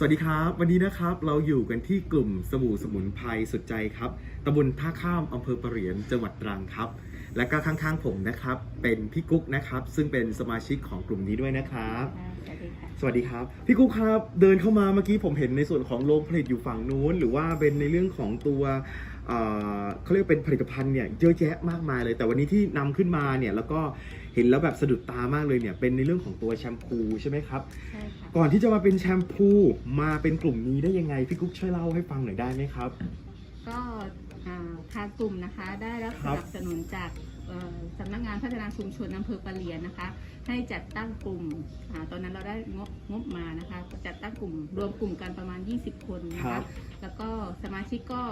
สวัสดีครับ วันนี้นะครับเราอยู่กันที่กลุ่มสบู่สมุนไพรสุดใจครับตำบลท่าข้ามอำเภอปะเหรียนจังหวัดตรังครับ และก็ข้างๆผมนะครับ เป็นพี่กุ๊กนะครับ ซึ่งเป็นสมาชิกของกลุ่มนี้ด้วยนะครับอ่าสวัสดีค่ะสวัสดีครับ พี่กุ๊กครับ เดินเข้ามาเมื่อกี้ผมเห็นในส่วนของโรงผลิตอยู่ฝั่งนู้น หรือว่าเป็นในเรื่องของตัว เอ่อเขาเรียกเป็นผลิตภัณฑ์เนี่ยเยอะแยะมากมายเลย แต่วันนี้ที่นำขึ้นมาเนี่ยแล้วก็เห็นแล้วแบบสะดุดตามากเลยเนี่ยเป็นในเรื่องของตัวแชมพูใช่ไหมครับใช่ค่ะก่อนที่จะมาเป็นแชมพูมาเป็นกลุ่มนี้ได้ยังไงพี่กุ๊กช่วยเล่าให้ฟังหน่อยได้ไหมครับ ก็อ่าทางกลุ่มนะคะได้รับคสรับนับสนุนจากเอ่อสำนักงานพัฒนาชุมชนอำเภอปะเหลียนนะคะ ให้จัดตั้งกลุ่มอาตอนนั้นเราได้งบงบมานะคะจัดตั้งกลุ่มรวมกลุ่มกันประมาณ 20 คนนะครัคะบแล้วก็สมาชิกก็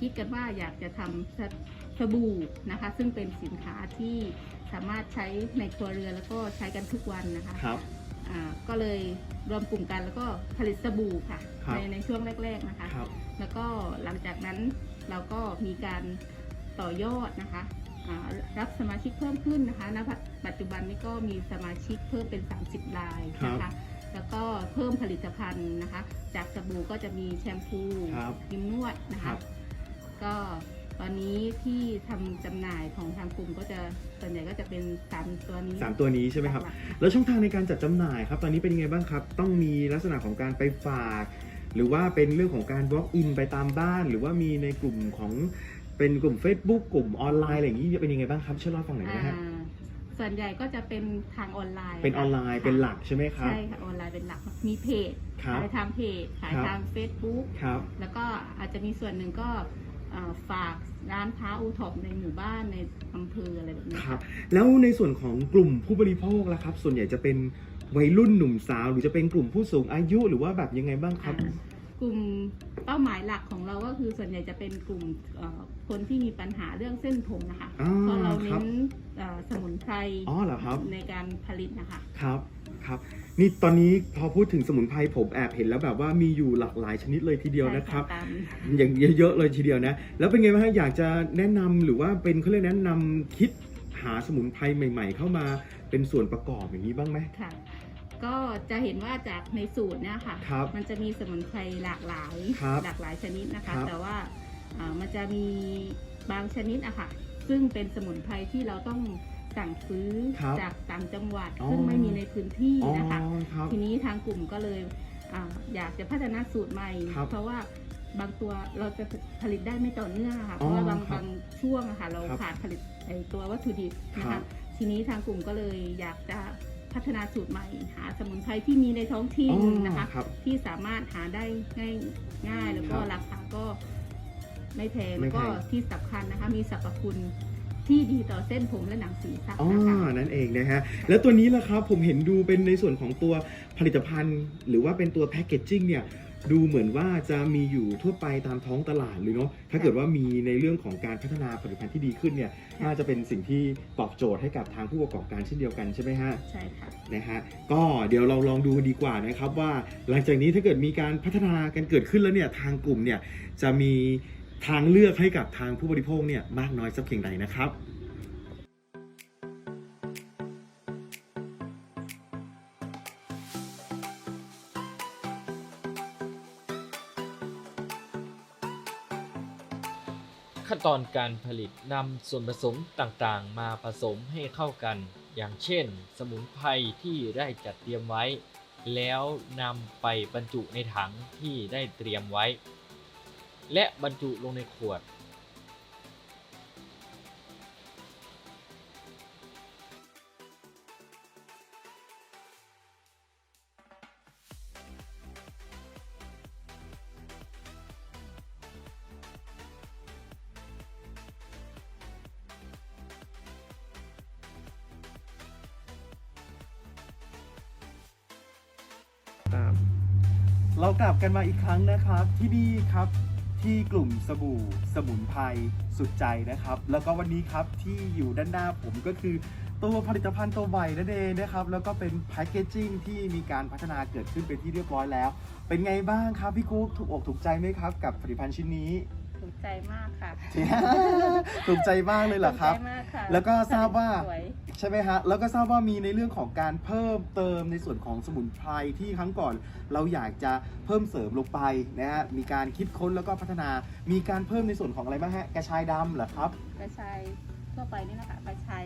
คิดกันว่าอยากจะทำสสบู่นะคะ ซึ่งเป็นสินค้าที่สามารถใช้ในครัวเรือนแล้วก็ใช้กันทุกวันนะคะครับอ่าก็เลยรวมกลุ่มกันแล้วก็ผลิตสบู่ค่ะครับในในช่วงแรก ๆนะคะครับแล้วก็หลังจากนั้นเราก็มีการต่อยอดนะคะอ่ารับสมาชิกเพิ่มขึ้นนะคะณปัจปัจจุบันนี้ก็มีสมาชิกเพิ่มเป็น 30รายนะคะแล้วก็เพิ่มผลิตภัณฑ์นะคะ จากสบู่ก็จะมีแชมพูครับครีมนวดนะครัคะบ ก็ตอนนี้ที่ทำจำหน่ายของทางกลุ่มก็จะส่วนใหญ่ก็จะเป็นสามตัวนี้ สามตัวนี้ใช่ไหมครับหลักๆแล้วช่องทางในการจัดจำหน่ายครับตอนนี้เป็นยังไงบ้างครับ ต้องมีลักษณะของการไปฝาก หรือว่าเป็นเรื่องของการ walk in ไปตามบ้าน หรือว่ามีในกลุ่มของเป็นกลุ่ม Facebook กลุ่มออนไลน์อะไรอย่างนี้เป็นยังไงบ้างครับช่วยเล่าให้ฟังหน่อยได้ไหมฮะอ่าส่วนใหญ่ก็จะเป็นทางออนไลน์เป็นออนไลน์ค่ะเป็นหลักใช่ไหมครับ ใช่ค่ะออนไลน์เป็นหลักมีเพจครับขายทางเพจขายครับ ทาง Facebook ครับ แล้วก็อาจจะมีส่วนหนึ่งก็เอ่อ ฝากร้านค้าอูท็อปในหมู่บ้านในอำเภออะไรแบบนี้ครับ แล้วในส่วนของกลุ่มผู้บริโภคล่ะครับ ส่วนใหญ่จะเป็นวัยรุ่นหนุ่มสาว หรือจะเป็นกลุ่มผู้สูงอายุหรือว่าแบบยังไงบ้างครับอ่า กลุ่มเป้าหมายหลักของเราก็คือส่วนใหญ่จะเป็นกลุ่มเอ่อคนที่มีปัญหาเรื่องเส้นผมนะคะอ่าเพราะเราครัเน้บนเอ่อสมุนไพรอ๋อเหรอครับในการผลิตนะคะครับครับนี่ตอนนี้พอพูดถึงสมุนไพรผมแอบเห็นแล้วแบบว่ามีอยู่หลากหลายชนิดเลยทีเดียวนะครับใช่ตามอย่างเยอะๆเลยทีเดียวนะ แล้วเป็นไงบ้างฮะอยากจะแนะนำหรือว่าเป็นเขาเรียกแนะนำคิดหาสมุนไพรใหม่ ๆ เข้ามาเป็นส่วนประกอบอย่างนี้บ้างไหมค่ะ ก็จะเห็นว่าจากในสูตรเนี่ยค่ะ ครับ มันจะมีสมุนไพรหลากหลาย ครับหลากหลายชนิดนะคะครับแต่ว่าอ่ามันจะมีบางชนิดอะค่ะ ซึ่งเป็นสมุนไพรที่เราต้องสั่งซื้อครับจากต่างจังหวัด อ๋อ ซึ่งไม่มีในพื้นที่อ๋อนะคะ ครับ ทีนี้ทางกลุ่มก็เลยอาอยากจะพัฒนาสูตรใหม่ ครับเพราะว่าบางตัวเราจะผลิตได้ไม่ต่อเนื่องอะค่ะเพอ๋อราะว่าบางครับบางช่วงอะค่ะเราครับขาดผลิตไอ้ตัววัตถุดิบนะครัคะ บ ทีนี้ทางกลุ่มก็เลยอยากจะ พัฒนาสูตรใหม่ หาสมุนไพรที่มีในท้องถิ่นอ๋อนะคะครับที่สามารถหาได้ง่ายง่ายแล้วก็ครับราคาก็ไม่แพงไม่แล้วก็แพงที่สำคัญนะคะ มีสรรพคุณที่ดีต่อเส้นผมและหนังศีรษะอ๋อนะคะนั่นเองนะฮะ แล้วตัวนี้ล่ะครับ ผมเห็นดูเป็นในส่วนของตัวผลิตภัณฑ์ หรือว่าเป็นตัวแพคเกจจิ้งเนี่ย ดูเหมือนว่าจะมีอยู่ทั่วไปตามท้องตลาดเลยเนาะถ้าเกิดว่ามีในเรื่องของการพัฒนาผลิตภัณฑ์ที่ดีขึ้นเนี่ยน่าจะเป็นสิ่งที่ตอบโจทย์ให้กับทางผู้ประกอบการเช่นเดียวกันใช่ไหมฮะใช่ค่ะนะฮะก็เดี๋ยวเราลองดูดีกว่านะครับว่า หลังจากนี้ถ้าเกิดมีการพัฒนากันเกิดขึ้นแล้วเนี่ยทางกลุ่มเนี่ยจะมีทางเลือกให้กับทางผู้บริโภคเนี่ยมากน้อยสักเพียงใดนะครับ อนการผลิตนำส่วนผสมต่างๆ มาผสมให้เข้ากัน อย่างเช่น สมุนไพรที่ได้จัดเตรียมไว้ แล้วนำไปบรรจุในถังที่ได้เตรียมไว้ และบรรจุลงในขวด เรากลับกันมาอีกครั้งนะครับ ที่นี่ครับที่กลุ่มสบู่สมุนไพรสุดใจนะครับ แล้วก็วันนี้ครับที่อยู่ด้านหน้าผมก็คือตัวผลิตภัณฑ์ตัวใหม่นั่นเองนะครับ แล้วก็เป็นแพคเกจจิ้งที่มีการพัฒนาเกิดขึ้นเป็นที่เรียบร้อยแล้ว เป็นไงบ้างครับพี่กุ๊กถูกอกถูกใจไหมครับ กับผลิตภัณฑ์ชิ้นนี้ ถูกใจมากค่ะถูกใจมากเลยเหรอครับ ถูกใจมากค่ะแล้วก็ทราบว่าสวยใช่ไหมฮะ แล้วก็ทราบว่ามีในเรื่องของการเพิ่มเติมในส่วนของสมุนไพรที่ครั้งก่อน เราอยากจะเพิ่มเสริมลงไปนะฮะ มีการคิดค้นแล้วก็พัฒนา มีการเพิ่มในส่วนของอะไรบ้างฮะ กระชายดำเหรอครับ กระชายทั่วไปนี่นะคะกระชาย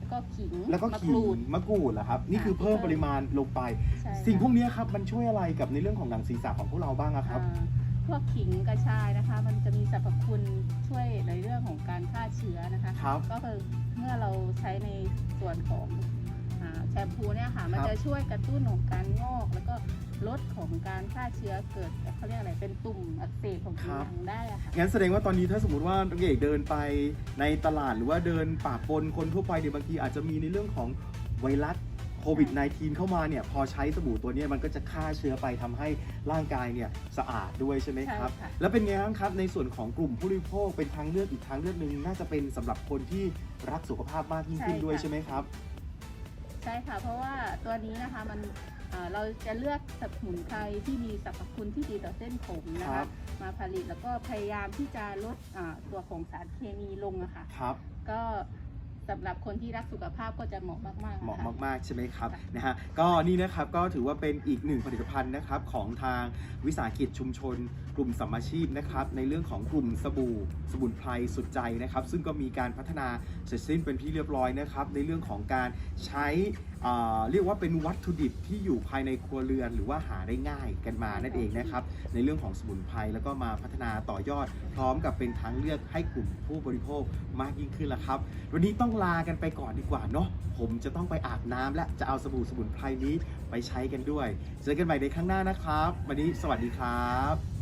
แล้วก็ขิงแล้วก็มะขิกรูงดมะกรูดเหรอครับ นี่คือเพิ่มปริมาณลงไป ใช่สิ่งพวกค่ะนี้ครับมันช่วยอะไรกับในเรื่องของหนังศีรษะของพวกเราบ้างอะครับ อ่า พวกขิงกระชายนะคะ มันจะมีสรรพคุณช่วยในเรื่องของการฆ่าเชื้อนะคะครับก็คือเมื่อเราใช้ในส่วนของอ่าแชมพูเนี่ยค่ะ มันครับ จะช่วยกระตุ้นของการงอก แล้วก็ลดของการฆ่าเชื้อเกิดเขาเรียกอะไรเป็นตุ่มอักเสบของผิวหนังได้อะค่ะงั้นแสดงว่าตอนนี้ถ้าสมมติว่าน้องเอกเดินไปในตลาดหรือว่าเดินป่าปนคนทั่วไปเนี่ยบางทีอาจจะมีในเรื่องของไวรัส โควิด -19 เข้ามาเนี่ยพอใช้สบู่ตัวเนี้ยมันก็จะฆ่าเชื้อไปทำให้ร่างกายเนี่ยสะอาดด้วยใช่ไหมครับ ใช่ค่ะ แล้วเป็นไงบ้างครับในส่วนของกลุ่มผู้บริโภคเป็นทางเลือกอีกทางเลือกหนึ่งน่าจะเป็นสำหรับคนที่รักสุขภาพมากยิ่งขึ้นด้วยใช่ไหมครับ ใช่ค่ะ เพราะว่าตัวนี้นะคะมันเอ่อเราจะเลือกสมุนไพรที่มีสรรพคุณที่ดีต่อเส้นผมนะครัคะ บ มาผลิตแล้วก็พยายามที่จะลดอ่าตัวของสารเคมีลงอะค่ะ ครับ ก็ สำหรับคนที่รักสุขภาพก็จะเหมาะมากๆเหมาะนะคะมากๆใช่ไหมครับค่ะนะฮะก็นี่นะครับก็ถือว่าเป็นอีกหนึ่งผลิตภัณฑ์นะครับของทางวิสาหกิจชุมชน กลุ่มสัมมาชีพนะครับในเรื่องของกลุ่มสบู่ สมุนไพรสุดใจนะครับ ซึ่งก็มีการพัฒนาเสร็จสิ้นเป็นที่เรียบร้อยนะครับ ในเรื่องของการใช้อ่าเรียกว่าเป็นวัตถุดิบที่อยู่ภายในครัวเรือนหรือว่าหาได้ง่ายกันมานั่นเองนะครับในเรื่องของสมุนไพรแล้วก็มาพัฒนาต่อยอด พร้อมกับเป็นทางเลือกให้กลุ่มผู้บริโภคมากยิ่งขึ้นละครับ วันนี้ต้องลากันไปก่อนดีกว่าเนาะผมจะต้องไปอาบน้ำและจะเอาสบู่สมุนไพรนี้ไปใช้กันด้วย เจอกันใหม่ในครั้งหน้านะครับ วันนี้สวัสดีครับ